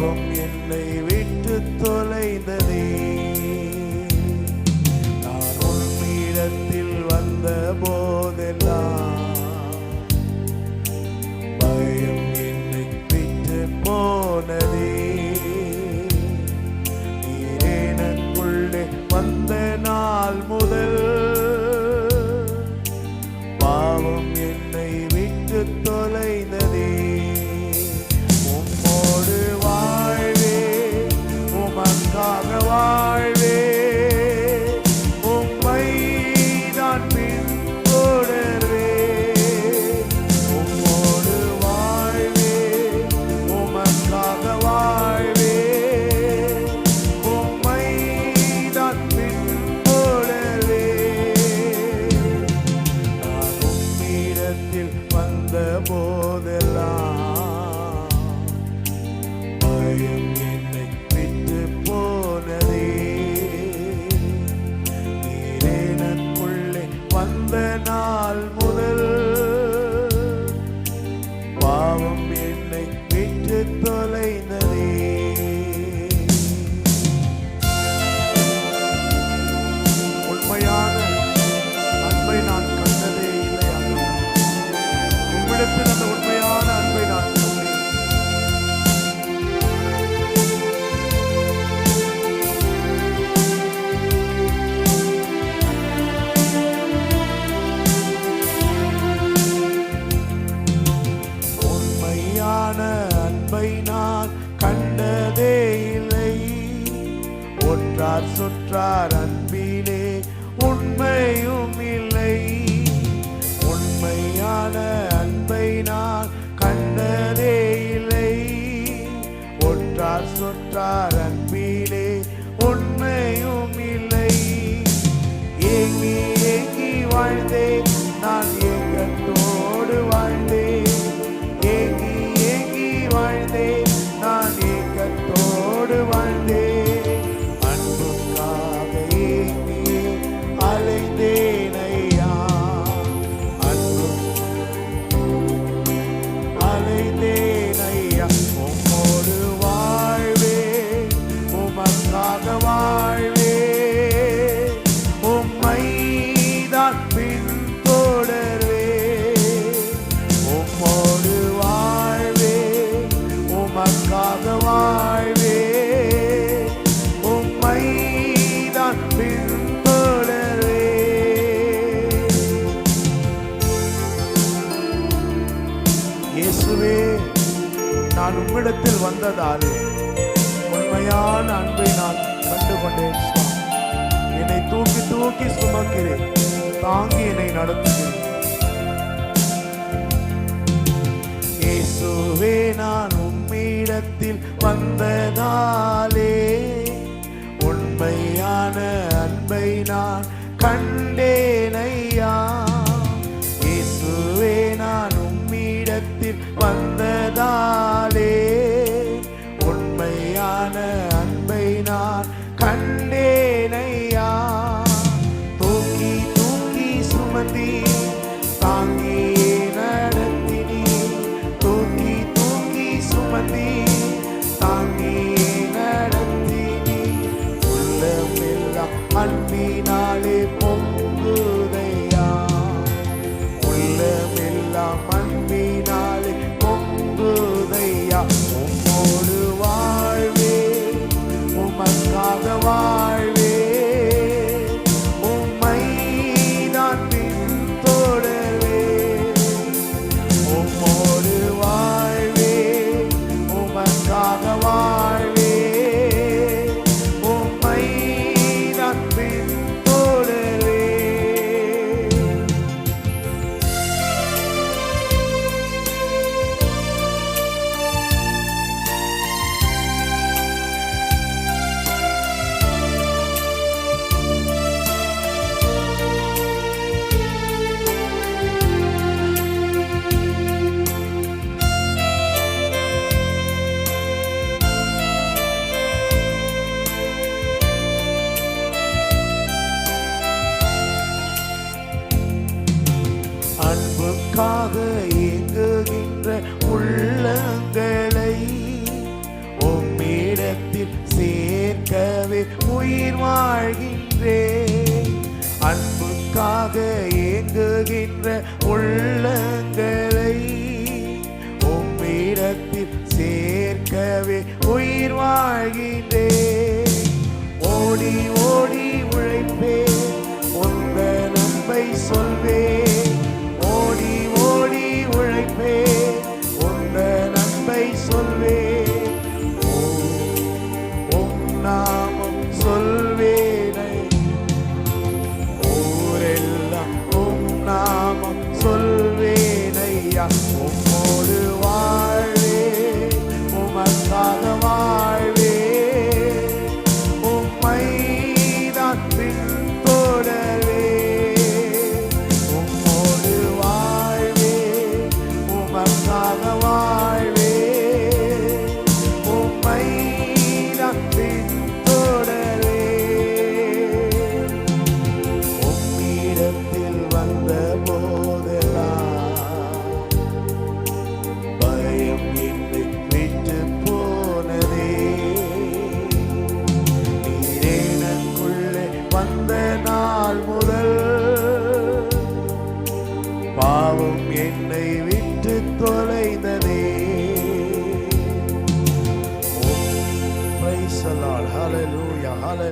பாவம் என்னை விட்டு தொலைந்ததே. நான் உன்னிடத்தில் வந்த போதெல்லாம் பயம் என்னை விட்டு போனதே. நீர் எனக்குள்ளே வந்த நாள் முதல் பாவம் என்னை விட்டு தொலைந்ததே. ஒற்றார் சுற்றார் அன்பிலே? உண்மையும் இல்லை. உண்மையான அன்பை நான் கண்டதே இல்லை. ஒற்றார் சுற்றார் அன்பிலே உண்மையும் இல்லை. ஏங்கி ஏங்கி வாழ்ந்தேன். இயேசுவே நான் உம்மிடத்தில் வந்ததாலே உண்மையான அன்பை நான் கண்டுகொண்டேன் என்னை தூக்கி தூக்கி சுமக்கிறேன் தாங்கி என்னை நடத்துகிறேன். இயேசுவே நான் உம்மிடத்தில் வந்ததாலே உண்மையான அன்பை நான் கண் அன்பினாலே பொங்குதையா உள்ளமெல்லாம் அன்பினாலே பொங்குதையா உம்மோடு வாழ்வே உமக்காக வாழ் உயிர் வாழ்கின்றே. அன்புக்காக ஏங்குகின்ற உள்ளங்களை உம்மிடத்தில் சேர்க்கவே உயிர் வாழ்கின்றே. ஓடி சொல்வேனையா அந்த நாள் முதல் பாவம் என்னை விட்டு தொலைந்ததே. பைசலால் ஹலலூயா ஹலல்